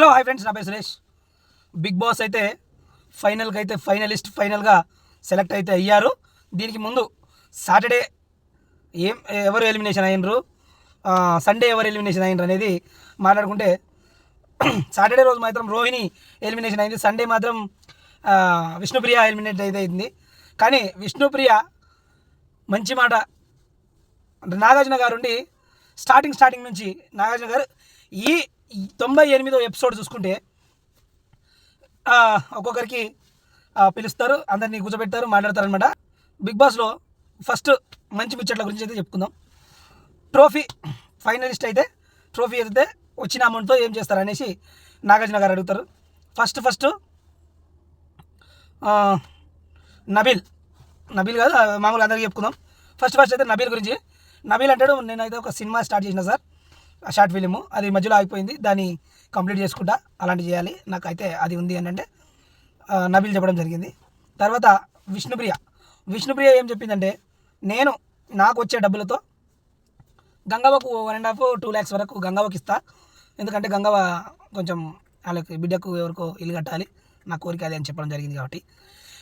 Hello hi friends నా పేరు Suresh. Big boss అయితే ఫైనల్కి అయితే ఫైనలిస్ట్ ఫైనల్గా సెలెక్ట్ అయితే అయ్యారు. దీనికి ముందు సాటర్డే ఏం ఎవరు ఎలిమినేషన్ అయినరు? సండే ఎవరు ఎలిమినేషన్ అయినరు అనేది మాట్లాడుకుంటే సాటర్డే రోజు మాత్రం రోహిణి ఎలిమినేషన్ అయింది. సండే మాత్రం విష్ణుప్రియ ఎలిమినేట్ అయితే అయింది. కానీ విష్ణుప్రియ మంచి మాట అంటే నాగార్జున గారు ఉండి స్టార్టింగ్ స్టార్టింగ్ నుంచి నాగార్జున గారు ఈ తొంభై ఎనిమిదో ఎపిసోడ్ చూసుకుంటే ఒక్కొక్కరికి పిలుస్తారు అందరినీ కూర్చోబెడతారు మాట్లాడతారనమాట బిగ్ బాస్లో ఫస్ట్ మంచి ముచ్చట్ల గురించి అయితే చెప్పుకుందాం. ట్రోఫీ ఫైనలిస్ట్ అయితే ట్రోఫీ అయితే వచ్చిన అమౌంట్తో ఏం చేస్తారు అనేసి నాగార్జున గారు అడుగుతారు. ఫస్ట్ ఫస్ట్ నబీల్ నబీల్ కాదు మామూలు మామూలుగా అందరికీ చెప్పుకుందాం. ఫస్ట్ ఫస్ట్ అయితే నబీల్ గురించి. నబీల్ అంటాడు నేనైతే ఒక సినిమా స్టార్ట్ చేసిన సార్. షార్ట్ ఫిలిము అది మధ్యలో ఆగిపోయింది. దాన్ని కంప్లీట్ చేసుకుంటా. అలాంటి చేయాలి. నాకు అయితే అది ఉంది అని అంటే నబీల్ చెప్పడం జరిగింది. తర్వాత విష్ణుప్రియ. విష్ణుప్రియ ఏం చెప్పిందంటే నేను నాకు వచ్చే డబ్బులతో గంగవ్వకు one and half two lakhs వరకు గంగవ్వకి ఇస్తా. ఎందుకంటే గంగవ్వ కొంచెం వాళ్ళకి బిడ్డకు ఎవరికో ఇల్లు కట్టాలి. నా కోరిక అది అని చెప్పడం జరిగింది కాబట్టి.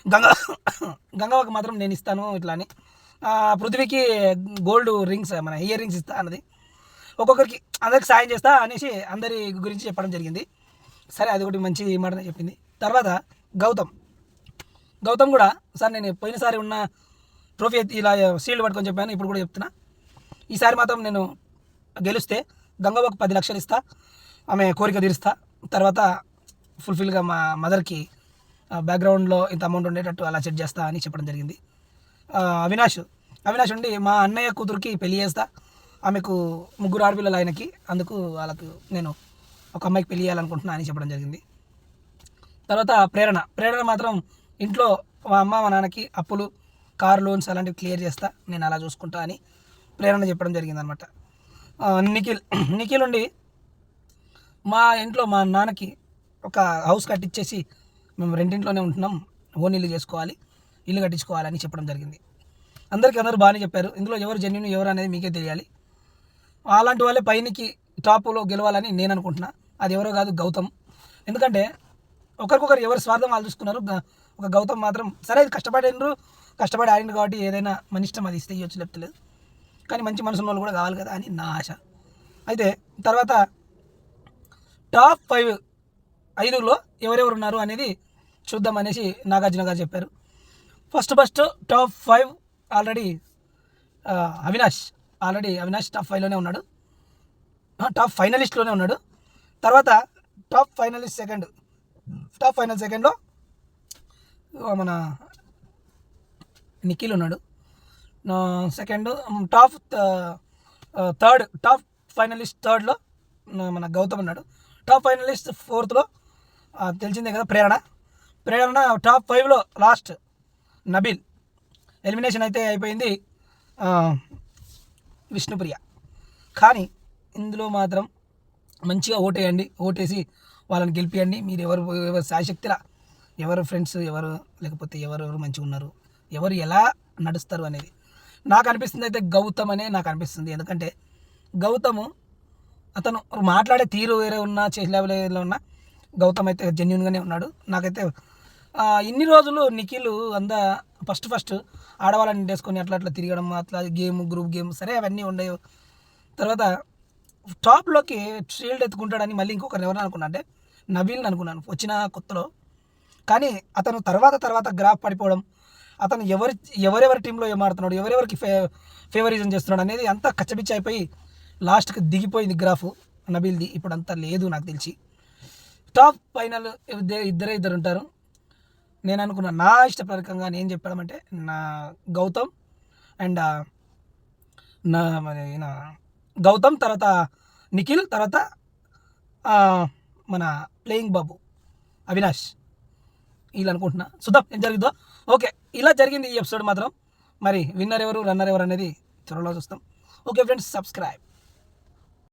గంగ గంగవ్వకు మాత్రం నేను ఇస్తాను ఇట్లా అని. పృథ్వీకి గోల్డ్ రింగ్స్ మన ఇయర్ రింగ్స్ ఇస్తా అన్నది. ఒక్కొక్కరికి అందరికి సాయం చేస్తా అనేసి అందరి గురించి చెప్పడం జరిగింది. సరే అది ఒకటి మంచి మాట చెప్పింది. తర్వాత గౌతమ్. గౌతమ్ కూడా సార్ నేను పోయినసారి ఉన్న ట్రోఫీ ఇలా సీల్డ్ పట్టుకొని చెప్పాను ఇప్పుడు కూడా చెప్తున్నా. ఈసారి మాత్రం నేను గెలిస్తే గంగవ్వకు పది లక్షలు ఇస్తా ఆమె కోరిక తీరుస్తా. తర్వాత ఫుల్ఫిల్గా మా మదర్కి బ్యాక్గ్రౌండ్లో ఇంత అమౌంట్ ఉండేటట్టు అలా సెట్ చేస్తా అని చెప్పడం జరిగింది. అవినాష్. అవినాష్ ఉండి మా అన్నయ్య కూతురికి పెళ్ళి చేస్తా ఆమెకు ముగ్గురు ఆడపిల్లలు ఆయనకి. అందుకు వాళ్ళకు నేను ఒక అమ్మాయికి పెళ్ళి చేయాలనుకుంటున్నా అని చెప్పడం జరిగింది. తర్వాత ప్రేరణ. ప్రేరణ మాత్రం ఇంట్లో మా అమ్మ మా నాన్నకి అప్పులు కార్ లోన్స్ అలాంటివి క్లియర్ చేస్తా నేను అలా చూసుకుంటా అని ప్రేరణ చెప్పడం జరిగింది అనమాట నిఖిల్ నిఖిల్ ఉండి మా ఇంట్లో మా నాన్నకి ఒక హౌస్ కట్టించేసి మేము రెండింట్లోనే ఉంటున్నాం. ఓన్ ఇల్లు చేసుకోవాలి ఇల్లు కట్టించుకోవాలని చెప్పడం జరిగింది. అందరికీ అందరూ బాగానే చెప్పారు. ఇందులో ఎవరు జెన్యున్ ఎవరు అనేది మీకే తెలియాలి. అలాంటి వాళ్ళే పైనకి టాప్లో గెలవాలని నేను అనుకుంటున్నా. అది ఎవరో కాదు గౌతమ్. ఎందుకంటే ఒకరికొకరు ఎవరు స్వార్థం వాళ్ళు చూసుకున్నారు ఒక గౌతమ్ మాత్రం సరే ఇది కష్టపడినరు కష్టపడి ఆడిన కాబట్టి ఏదైనా మన ఇష్టం అది ఇస్తే ఇవ్వచ్చు లేకపోతే కానీ మంచి మనసు వాళ్ళు కూడా కావాలి కదా అని నా ఆశ. అయితే తర్వాత టాప్ ఫైవ్ ఐదులో ఎవరెవరు ఉన్నారు అనేది చూద్దాం అనేసి నాగార్జున గారు చెప్పారు. First first top five already Avinash. Already Avinash top ఫైవ్లోనే ఉన్నాడు. టాప్ ఫైనలిస్ట్లోనే ఉన్నాడు. తర్వాత top finalist second top final సెకండ్లో మన నిఖిల్ ఉన్నాడు. Second top third top finalist థర్డ్లో మన గౌతమ్ ఉన్నాడు. టాప్ ఫైనలిస్ట్ ఫోర్త్లో తెలిసిందే కదా ప్రేరణ. ప్రేరణ టాప్ ఫైవ్లో లాస్ట్ నబీల్. ఎలిమినేషన్ అయితే అయిపోయింది. విష్ణుప్రియ. కానీ ఇందులో మాత్రం మంచిగా ఓటేయండి. ఓటేసి వాళ్ళని గెలిపియండి. మీరు ఎవరు ఎవరు శాశక్తిలా ఎవరు ఫ్రెండ్స్ ఎవరు లేకపోతే ఎవరెవరు మంచిగా ఉన్నారు ఎవరు ఎలా నడుస్తారు అనేది. నాకు అనిపిస్తుంది అయితే గౌతమ్ అనే నాకు అనిపిస్తుంది. ఎందుకంటే గౌతము అతను మాట్లాడే తీరు వేరే ఉన్నా చేసే లెవెల్లో ఉన్నా గౌతమ్ అయితే జెన్యున్గానే ఉన్నాడు. నాకైతే ఇన్ని రోజులు నిఖిల్ అంద ఫస్ట్ ఫస్ట్ ఆడవాళ్ళని వేసుకొని అట్లా అట్లా తిరగడం అట్లా గేమ్ గ్రూప్ గేమ్ సరే అవన్నీ ఉండేవి. తర్వాత టాప్లోకి షీల్డ్ ఎత్తుకుంటాడని మళ్ళీ ఇంకొకరు ఎవరు అనుకున్నా? అంటే నబీల్ని అనుకున్నాను వచ్చిన కొత్తలో. కానీ అతను తర్వాత తర్వాత గ్రాఫ్ పడిపోవడం అతను ఎవరి ఎవరెవరి టీంలో ఏమాడుతున్నాడు ఎవరెవరికి ఫే ఫేవరిజం చేస్తున్నాడు అనేది అంతా కచ్చబిచ్చి అయిపోయి లాస్ట్కి దిగిపోయింది గ్రాఫ్ నబీల్ది ఇప్పుడు అంతా లేదు నాకు తెలిసి. టాప్ ఫైనల్ ఇద్దరే ఇద్దరు ఉంటారు. నేను అనుకున్న నా ఇష్టప్రకంగా నేను చెప్పడం నా గౌతమ్ అండ్ నా మరి ఈయన గౌతమ్ తర్వాత నిఖిల్ తర్వాత మన ప్లేయింగ్ బాబు అవినాష్. వీళ్ళు అనుకుంటున్నా. చూద్దాం ఏం జరుగుతుందో ఓకే ఇలా జరిగింది ఈ ఎపిసోడ్ మాత్రం. మరి విన్నర్ ఎవరు రన్నర్ ఎవరు అనేది త్వరలో చూస్తాం. Okay friends subscribe.